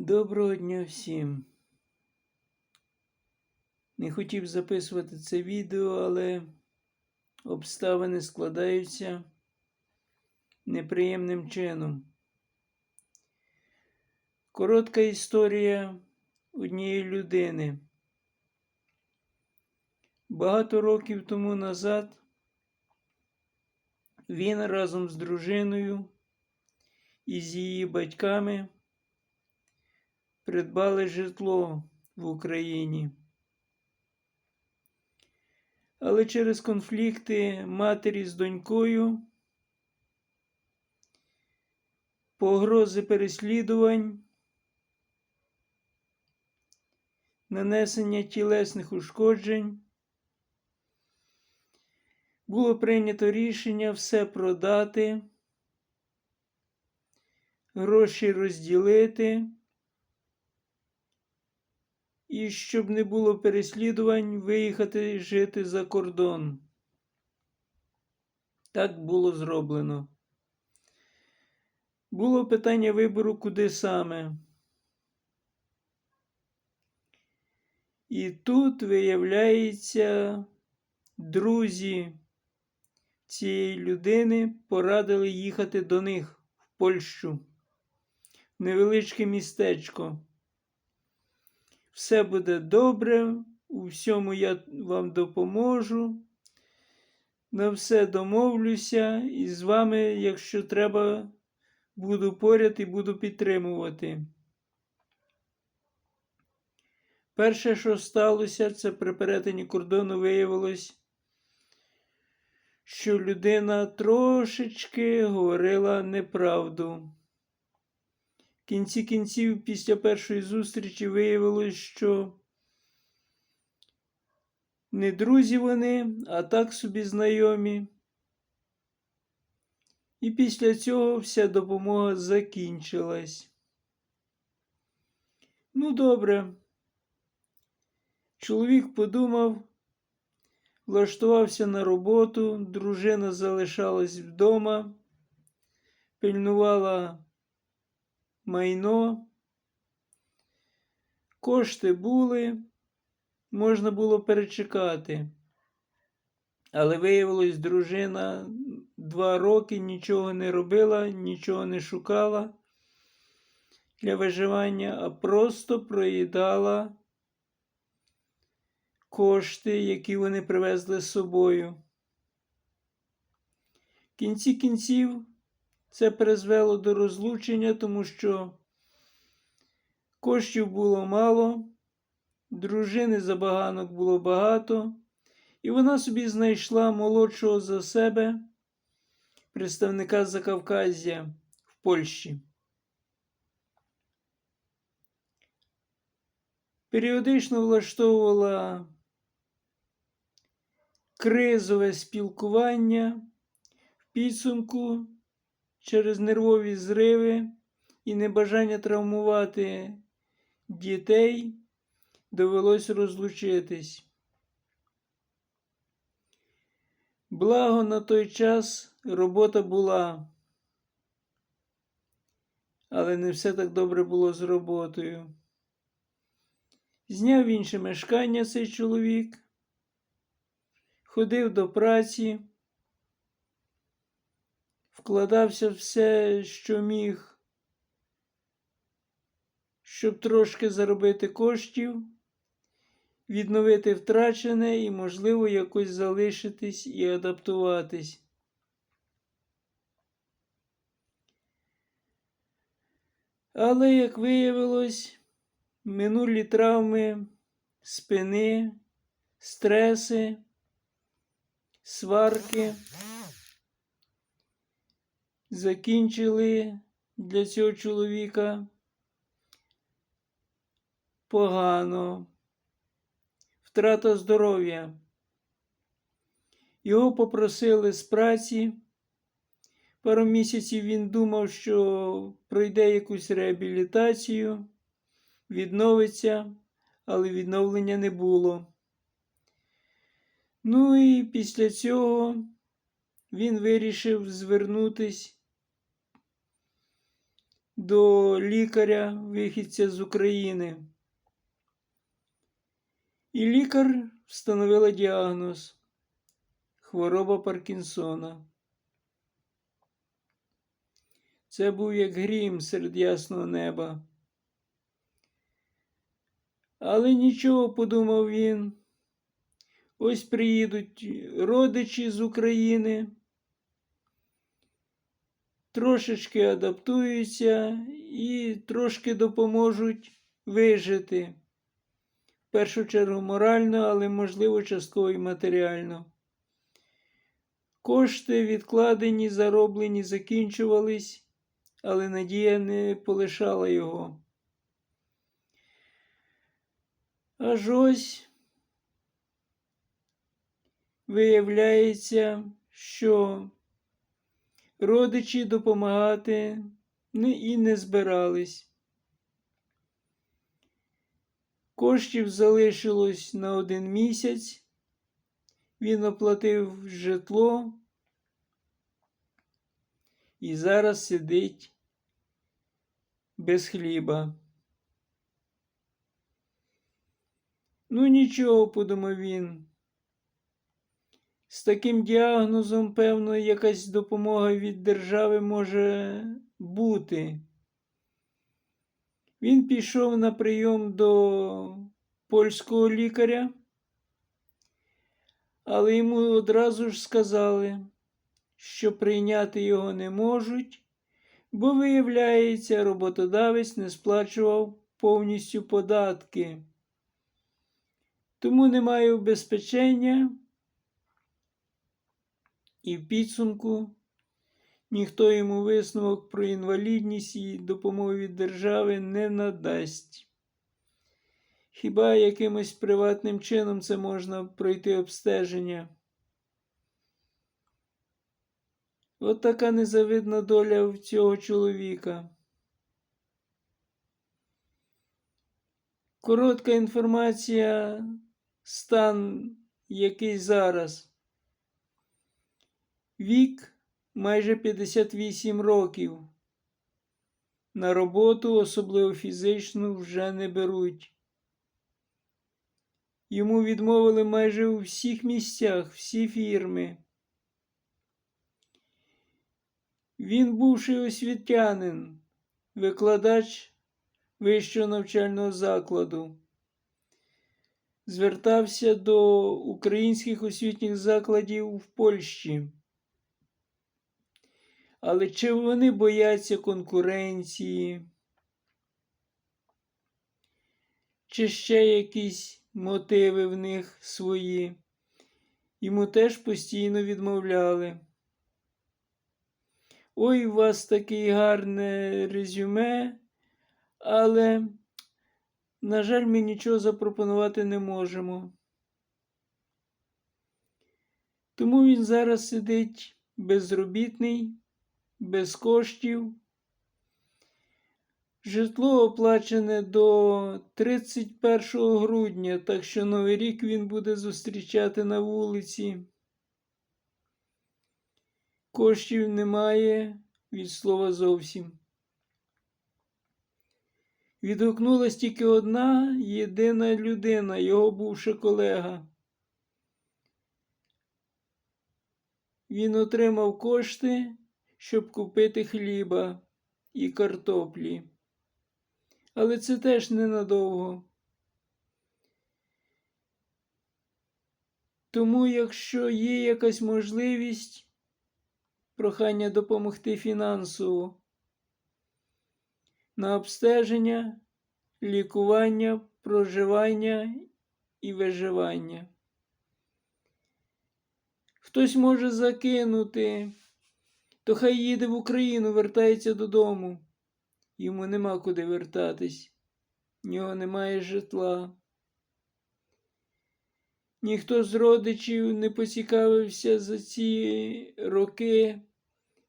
Доброго дня всім. Не хотів записувати це відео, але обставини складаються неприємним чином. Коротка історія однієї людини. Багато років тому назад він разом з дружиною і з її батьками придбали житло в Україні. Але через конфлікти матері з донькою, погрози переслідувань, нанесення тілесних ушкоджень, було прийнято рішення все продати, гроші розділити. І щоб не було переслідувань, виїхати жити за кордон. Так було зроблено. Було питання вибору, куди саме. І тут, виявляється, друзі цієї людини порадили їхати до них в Польщу, в невеличке містечко. Все буде добре, у всьому я вам допоможу. На все домовлюся і з вами, якщо треба, буду поряд і буду підтримувати. Перше, що сталося, це при перетині кордону виявилось, що людина трошечки говорила неправду. Кінці кінців, після першої зустрічі, виявилось, що не друзі вони, а так собі знайомі. І після цього вся допомога закінчилась. Ну, добре. Чоловік подумав, влаштувався на роботу, дружина залишалась вдома, пильнувала майно, кошти були, можна було перечекати. Але виявилось, дружина два роки нічого не робила, нічого не шукала для виживання, а просто проїдала кошти, які вони привезли з собою. В кінці кінців це призвело до розлучення, тому що коштів було мало, дружини забаганок було багато, і вона собі знайшла молодшого за себе представника Закавказя в Польщі. Періодично влаштовувала кризове спілкування в підсумку через нервові зриви і небажання травмувати дітей довелось розлучитись. Благо на той час робота була, але не все так добре було з роботою. Зняв інше мешкання цей чоловік, ходив до праці вкладався все, що міг, щоб трошки заробити коштів, відновити втрачене і, можливо, якось залишитись і адаптуватись. Але, як виявилось, минулі травми спини, стреси, сварки закінчили для цього чоловіка погано, втрата здоров'я. Його попросили з праці. Пару місяців він думав, що пройде якусь реабілітацію, відновиться, але відновлення не було. Ну і після цього він вирішив звернутись до лікаря, вихідця з України. І лікар встановила діагноз хвороба Паркінсона. Це був як грім серед ясного неба. Але нічого, подумав він. Ось приїдуть родичі з України, трошечки адаптуються і трошки допоможуть вижити. В першу чергу морально, але можливо частково і матеріально. Кошти відкладені, зароблені, закінчувались, але надія не полишала його. Аж ось виявляється, що родичі допомагати не і не збирались. Коштів залишилось на один місяць. Він оплатив житло і зараз сидить без хліба. Ну, нічого, подумав він. З таким діагнозом, певно, якась допомога від держави може бути. Він пішов на прийом до польського лікаря, але йому одразу ж сказали, що прийняти його не можуть, бо, виявляється, роботодавець не сплачував повністю податки. Тому немає убезпечення, і в підсумку ніхто йому висновок про інвалідність і допомогу від держави не надасть. Хіба якимось приватним чином це можна пройти обстеження? От така незавидна доля в цього чоловіка. Коротка інформація, стан який зараз. Вік майже 58 років. На роботу, особливо фізичну, вже не беруть. Йому відмовили майже у всіх місцях, всі фірми. Він бувший освітянин, викладач вищого навчального закладу. Звертався до українських освітніх закладів в Польщі. Але чи вони бояться конкуренції? Чи ще якісь мотиви в них свої? Йому теж постійно відмовляли. Ой, у вас таке гарне резюме, але, на жаль, ми нічого запропонувати не можемо. Тому він зараз сидить безробітний, без коштів. Житло оплачене до 31 грудня, так що Новий рік він буде зустрічати на вулиці. Коштів немає від слова зовсім. Відгукнулась тільки одна єдина людина, його бувша колега. Він отримав кошти, щоб купити хліба і картоплі. Але це теж ненадовго. Тому, якщо є якась можливість, прохання допомогти фінансово на обстеження, лікування, проживання і виживання. Хтось може закинути, то хай їде в Україну, вертається додому. Йому нема куди вертатись, в нього немає житла. Ніхто з родичів не поцікавився за ці роки,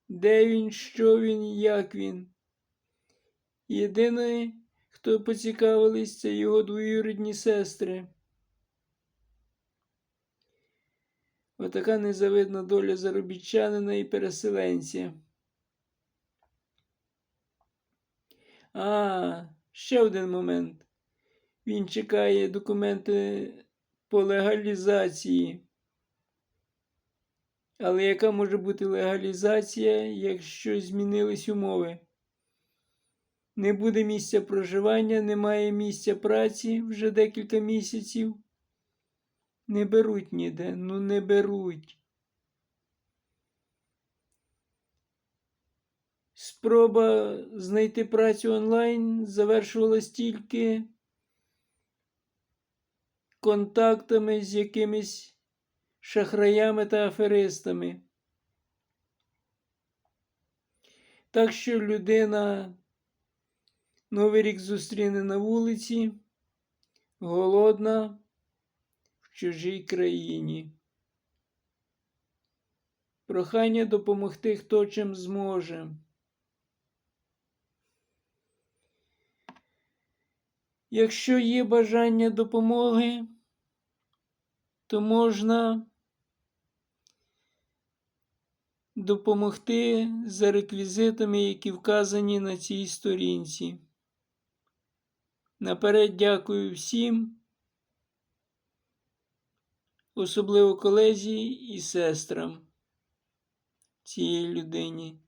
де він, що він, як він. Єдине, хто поцікавились, це його двоюрідні сестри. Отака незавидна доля заробітчанина і переселенця. А, ще один момент. Він чекає документи по легалізації. Але яка може бути легалізація, якщо змінились умови? Не буде місця проживання, немає місця праці вже декілька місяців. Не беруть ніде, ну не беруть. Спроба знайти працю онлайн завершувалась тільки контактами з якимись шахраями та аферистами. Так що людина Новий рік зустріне на вулиці, голодна чужій країні. Прохання допомогти хто чим зможе. Якщо є бажання допомоги, то можна допомогти за реквізитами, які вказані на цій сторінці. Наперед дякую всім, особливо колезі і сестрам цієї людині.